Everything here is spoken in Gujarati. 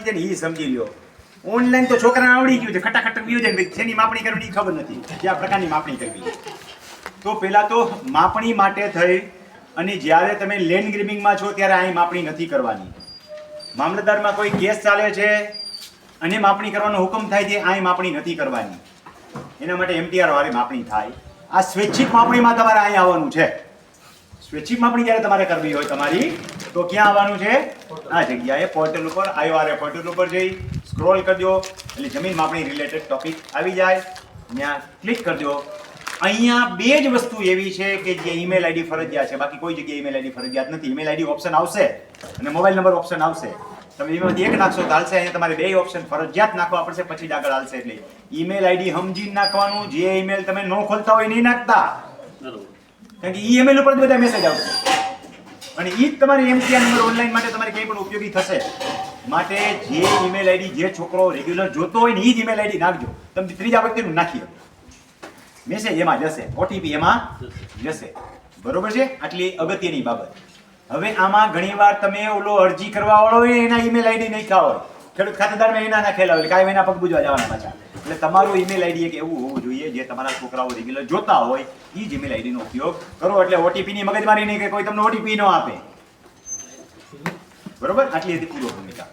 કરવાની છે ને એ સમજી લ્યો. ઓનલાઈન તો છોકરાને આવડી ગયું છે, ખટાખટ ગયું છે ને ભાઈ માપણી કરવી એ ખબર નથી કયા પ્રકારની માપણી કરવી તો પહેલાં તો માપણી માટે થઈ, અને જ્યારે તમે લેન્ડ ગ્રીમિંગમાં છો ત્યારે અહીં માપણી નથી કરવાની. મામલતદારમાં કોઈ કેસ ચાલે છે, અને માપણી કરવાનો હુકમ થાય છે અહીં માપણી નથી કરવાની. એના માટે એમટીઆર વાળી માપણી થાય. આ સ્વૈચ્છિક માપણીમાં તમારે અહીં આવવાનું છે. સ્વૈચ્છિક માપણી જ્યારે તમારે કરવી હોય તમારી તો ક્યાં આવવાનું છે? આ જગ્યાએ પોર્ટલ ઉપર આઈઓઆરએ પોર્ટલ ઉપર જઈ સ્ક્રોલ કરજો એટલે જમીન માપણી રિલેટેડ ટોપિક આવી જાય. ત્યાં ક્લિક કરજો અહીંયા બે જ વસ્તુ એવી છે કે જે ઈમેલ આઈડી ફરજિયાત છે. બાકી કોઈ જગ્યાએ ઈમેલ આઈડી ફરજિયાત નથી. ઈમેલ આઈડી ઓપ્શન આવશે અને મોબાઈલ નંબર ઓપ્શન આવશે. તમે એમાંથી એક નાખશો તો હાલશે. અહીંયા તમારે બે ઓપ્શન ફરજિયાત નાખવા પડશે. પછી જ આગળ હાલશે એટલે ઈમેલ આઈડી સમજીને નાખવાનું. જે ઈમેલ તમે ન ખોલતા હોય નહીં નાખતા. કારણ કે ઈમેલ ઉપર જ બધા મેસેજ આવશે. અને ઈ જ તમારી એમટીઆર નંબર ઓનલાઈન માટે તમારે કંઈ પણ ઉપયોગી થશે. માટે જે ઈમેલ આઈડી જે છોકરો રેગ્યુલર જોતો હોય ને ઈ જ ઈમેલ આઈડી નાખજો. તમે ત્રીજા વ્યક્તિનું નાખી મેસેજ એમાં જશે. ઓટીપી એમાં જશે. બરોબર છે? આટલી અગત્યની બાબત. હવે આમાં ઘણીવાર તમે ઓલો અરજી કરવા વાળો હોય એના ઈમેલ આઈડી નહીં ખાવ ખેડૂત ખાતેદારમાં એના નાખેલા હોય કાંઈ એના પગ બુજવા જવાના પાછા. એટલે તમારું ઈમેલ આઈડી એક એવું હોવું જોઈએ જે તમારા છોકરાઓ રેગ્યુલર જોતા હોય એ જ ઈમેલ આઈડીનો ઉપયોગ કરો. એટલે ઓટીપી ની મગજમારી નહીં કે કોઈ તમને ઓટીપી ન આપે. બરોબર? આટલી હતી પૂર્વ ભૂમિકા.